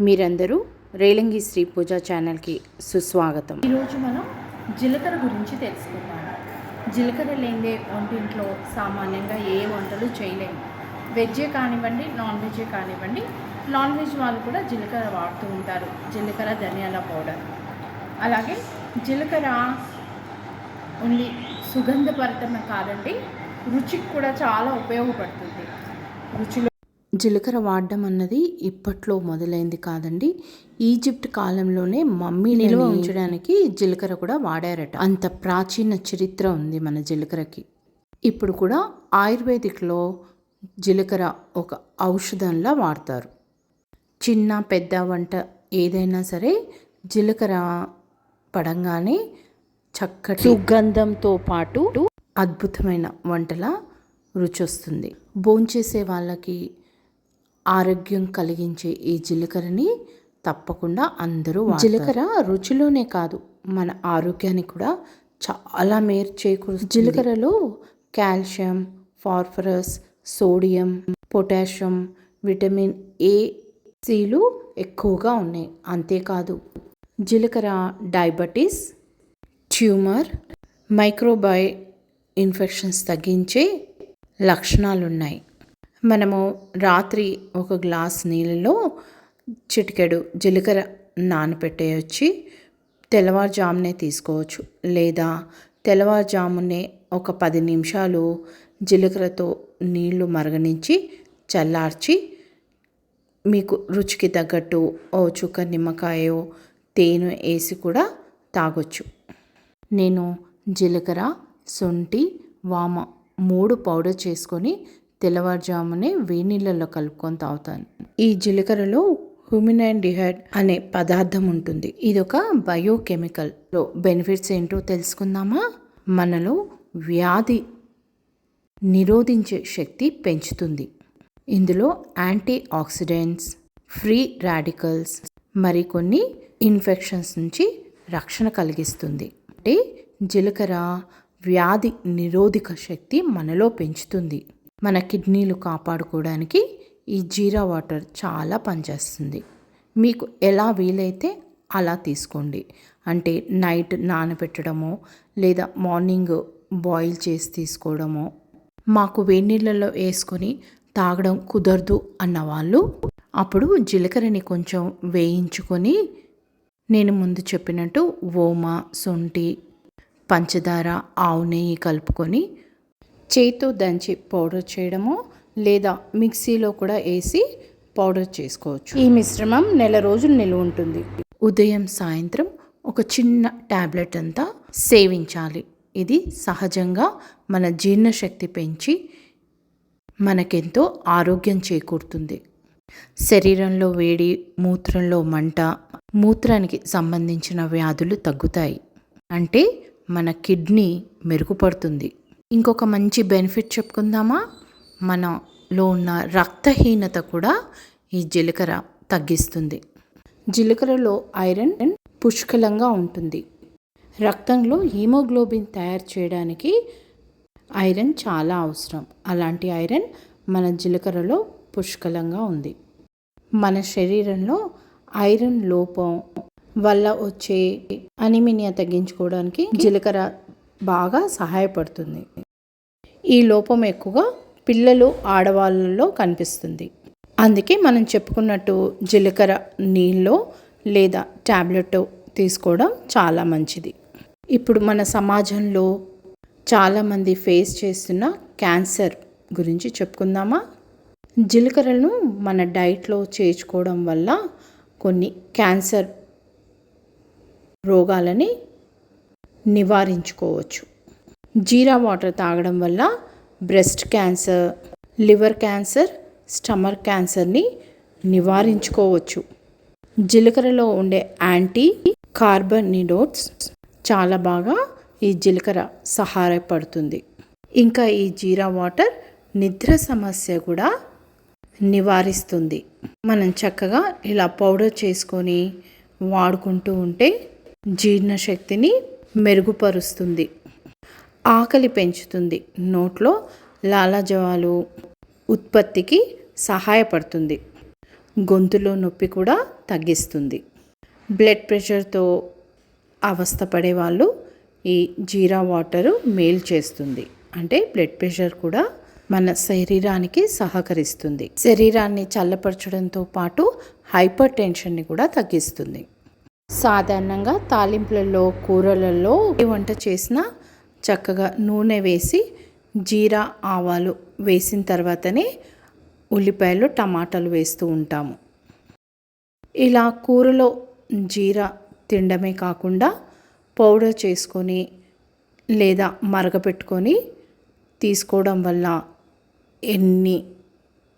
మీరందరూ రేలంగి శ్రీ పూజ ఛానల్కి సుస్వాగతం. ఈరోజు మనం జీలకర్ర గురించి తెలుసుకుందాం. జీలకర్ర లేనిదే వంటింట్లో సామాన్యంగా ఏ వంటలు చేయలేము. వెజ్జే కానివ్వండి నాన్ వెజ్జే కానివ్వండి నాన్ వెజ్ వాళ్ళు కూడా జీలకర్ర వాడుతూ ఉంటారు. జీలకర్ర ధనియాల పౌడర్. అలాగే జీలకర్ర ఓన్లీ సుగంధభరితమే కాదండి రుచికి కూడా చాలా ఉపయోగపడుతుంది. రుచిలో జీలకర్ర వాడడం అన్నది ఇప్పట్లో మొదలైంది కాదండి. ఈజిప్ట్ కాలంలోనే మమ్మీ నిల్వ ఉంచడానికి జీలకర్ర కూడా వాడారట. అంత ప్రాచీన చరిత్ర ఉంది మన జీలకర్రకి. ఇప్పుడు కూడా ఆయుర్వేదిక్లో జీలకర్ర ఒక ఔషధంలా వాడతారు. చిన్న పెద్ద వంట ఏదైనా సరే జీలకర్ర పడంగానే చక్కటి సుగంధంతో పాటు అద్భుతమైన వంటల రుచి వస్తుంది భోంచేసే వాళ్ళకి ఆరోగ్యం కలిగించే ఈ జీలకర్రని తప్పకుండా అందరూ. జీలకర్ర రుచిలోనే కాదు మన ఆరోగ్యానికి కూడా చాలా మేలు చేకూరుస్తుంది. జీలకర్రలో calcium phosphorus sodium potassium vitamin A సిలు ఎక్కువగా ఉన్నాయి. అంతేకాదు జీలకర్ర డయాబెటీస్ ట్యూమర్ మైక్రోబై ఇన్ఫెక్షన్స్ తగ్గించే లక్షణాలు ఉన్నాయి మనము రాత్రి ఒక గ్లాస్ నీళ్ళలో చిటికెడు జీలకర్ర నానపెట్టేయొచ్చి తెల్లవారుజామునే తీసుకోవచ్చు. లేదా తెల్లవారుజామునే ఒక పది నిమిషాలు జీలకర్రతో నీళ్ళు మరగనించి చల్లార్చి మీకు రుచికి తగ్గట్టు ఓ చుక్క నిమ్మకాయో తేనె వేసి కూడా తాగొచ్చు. నేను జీలకర్ర శొంఠి వామ మూడు పౌడర్ చేసుకొని తెల్లవారుజామునే వేడి కలుపుకొని తాగుతాను. ఈ జీలకర్రలో హ్యూమినైన్ డిహైడ్ అనే పదార్థం ఉంటుంది. ఇది ఒక బయోకెమికల్. లో బెనిఫిట్స్ ఏంటో తెలుసుకుందామా? మనలో వ్యాధి నిరోధించే శక్తి పెంచుతుంది. ఇందులో యాంటీ ఆక్సిడెంట్స్ ఫ్రీ రాడికల్స్ మరికొన్ని ఇన్ఫెక్షన్స్ నుంచి రక్షణ కలిగిస్తుంది. అంటే జీలకర్ర వ్యాధి నిరోధక శక్తి మనలో పెంచుతుంది. మన కిడ్నీలు కాపాడుకోవడానికి ఈ జీరా వాటర్ చాలా పనిచేస్తుంది. మీకు ఎలా వీలైతే అలా తీసుకోండి. అంటే నైట్ నానబెట్టడమో లేదా మార్నింగ్ బాయిల్ చేసి తీసుకోవడమో మాకు వేడినీళ్ళలో వేసుకొని తాగడం కుదరదు అన్న వాళ్ళు అప్పుడు జీలకర్రని కొంచెం వేయించుకొని నేను ముందు చెప్పినట్టు ఓమ సొంటి పంచదార ఆవు నెయ్యి కలుపుకొని చేతితో దంచి పౌడర్ చేయడము లేదా మిక్సీలో కూడా వేసి పౌడర్ చేసుకోవచ్చు. ఈ మిశ్రమం నెల రోజులు నిలువ ఉంటుంది. ఉదయం సాయంత్రం ఒక చిన్న ట్యాబ్లెట్ అంతా సేవించాలి. ఇది సహజంగా మన జీర్ణశక్తి పెంచి మనకెంతో ఆరోగ్యం చేకూరుతుంది. శరీరంలో వేడి మూత్రంలో మంట మూత్రానికి సంబంధించిన వ్యాధులు తగ్గుతాయి. అంటే మన కిడ్నీ మెరుగుపడుతుంది. ఇంకొక మంచి బెనిఫిట్ చెప్పుకుందామా? మనలో ఉన్న రక్తహీనత కూడా ఈ జీలకర్ర తగ్గిస్తుంది. జీలకర్రలో ఐరన్ పుష్కలంగా ఉంటుంది. రక్తంలో హీమోగ్లోబిన్ తయారు చేయడానికి ఐరన్ చాలా అవసరం. అలాంటి ఐరన్ మన జీలకర్రలో పుష్కలంగా ఉంది. మన శరీరంలో ఐరన్ లోపం వల్ల వచ్చే అనిమినియా తగ్గించుకోవడానికి జీలకర్ర బాగా సహాయపడుతుంది. ఈ లోపం ఎక్కువగా పిల్లలు ఆడవాళ్ళలో కనిపిస్తుంది. అందుకే మనం చెప్పుకున్నట్టు జీలకర్ర నీళ్ళలో లేదా ట్యాబ్లెట్ తీసుకోవడం చాలా మంచిది. ఇప్పుడు మన సమాజంలో చాలామంది ఫేస్ చేస్తున్న క్యాన్సర్ గురించి చెప్పుకుందామా? జీలకర్రను మన డైట్లో చేర్చుకోవడం వల్ల కొన్ని క్యాన్సర్ రోగాలని నివారించుకోవచ్చు. జీరా వాటర్ తాగడం వల్ల breast cancer liver cancer stomach క్యాన్సర్ని నివారించుకోవచ్చు. జీలకర్రలో ఉండే యాంటీ కార్బనిడోట్స్ చాలా బాగా ఈ జీలకర్ర సహాయపడుతుంది. ఇంకా ఈ జీరా వాటర్ నిద్ర సమస్య కూడా నివారిస్తుంది. మనం చక్కగా ఇలా పౌడర్ చేసుకొని వాడుకుంటూ ఉంటే జీర్ణశక్తిని మెరుగుపరుస్తుంది. ఆకలి పెంచుతుంది. నోట్లో లాలాజవాలు ఉత్పత్తికి సహాయపడుతుంది. గొంతులో నొప్పి కూడా తగ్గిస్తుంది. బ్లడ్ ప్రెషర్తో అవస్థపడే వాళ్ళు ఈ జీరా వాటరు మేలు చేస్తుంది. అంటే బ్లడ్ ప్రెషర్ కూడా మన శరీరానికి సహకరిస్తుంది. శరీరాన్ని చల్లపరచడంతో పాటు హైపర్ టెన్షన్ని కూడా తగ్గిస్తుంది. సాధారణంగా తాలింపులలో కూరలలో ఏ వంట చేసినా చక్కగా నూనె వేసి జీరా ఆవాలు వేసిన తర్వాతనే ఉల్లిపాయలు టమాటాలు వేస్తూ ఉంటాము. ఇలా కూరలో జీరా తినడమే కాకుండా పౌడర్ చేసుకొని లేదా మరగపెట్టుకొని తీసుకోవడం వల్ల ఎన్ని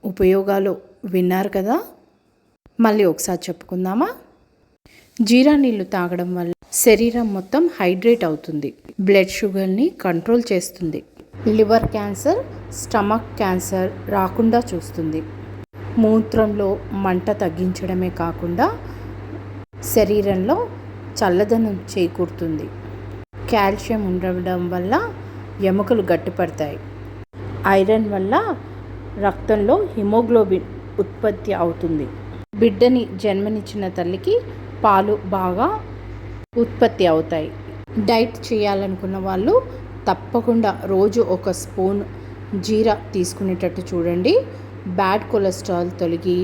ఉపయోగాలు విన్నారు కదా? మళ్ళీ ఒకసారి చెప్పుకుందామా? జీరా నీళ్ళు తాగడం వల్ల శరీరం మొత్తం హైడ్రేట్ అవుతుంది. బ్లడ్ షుగర్ని కంట్రోల్ చేస్తుంది. లివర్ క్యాన్సర్ స్టమక్ క్యాన్సర్ రాకుండా చూస్తుంది. మూత్రంలో మంట తగ్గించడమే కాకుండా శరీరంలో చల్లదనం చేకూరుతుంది. కాల్షియం ఉండడం వల్ల ఎముకలు గట్టిపడతాయి. ఐరన్ వల్ల రక్తంలో హిమోగ్లోబిన్ ఉత్పత్తి అవుతుంది. బిడ్డని జన్మనిచ్చిన తల్లికి పాలు బాగా ఉత్పత్తి అవుతాయి. డైట్ చేయాలనుకున్న వాళ్ళు తప్పకుండా రోజు ఒక స్పూన్ జీర తీసుకునేటట్టు చూడండి. బ్యాడ్ కొలెస్ట్రాల్ తొలగి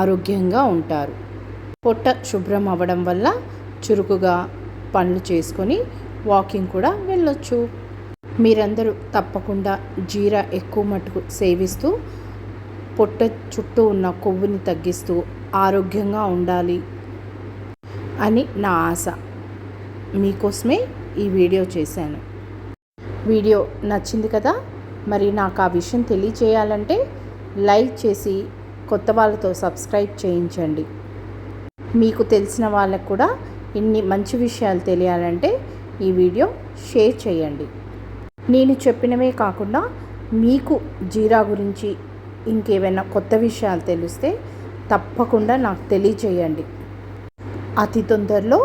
ఆరోగ్యంగా ఉంటారు. పొట్ట శుభ్రం అవ్వడం వల్ల చురుకుగా పనులు చేసుకొని వాకింగ్ కూడా వెళ్ళొచ్చు. మీరందరూ తప్పకుండా జీర ఎక్కువ మటుకు సేవిస్తూ పొట్ట చుట్టూ ఉన్న కొవ్వుని తగ్గిస్తూ ఆరోగ్యంగా ఉండాలి. అని నా ఆశ. మీకోసమే ఈ వీడియో చేశాను. వీడియో నచ్చింది కదా? మరి నాకు ఆ విషయం తెలియచేయాలంటే లైక్ చేసి కొత్త వాళ్ళతో సబ్స్క్రైబ్ చేయించండి. మీకు తెలిసిన వాళ్ళకు కూడా ఇన్ని మంచి విషయాలు తెలియాలంటే ఈ వీడియో షేర్ చేయండి. నేను చెప్పినవే కాకుండా మీకు జీరా గురించి ఇంకేమైనా కొత్త విషయాలు తెలిస్తే తప్పకుండా నాకు తెలియచేయండి. అతి తొందరలో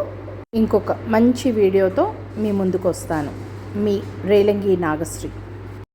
ఇంకొక మంచి వీడియోతో మీ ముందుకు వస్తాను మీ రేలంగి నాగశ్రీ.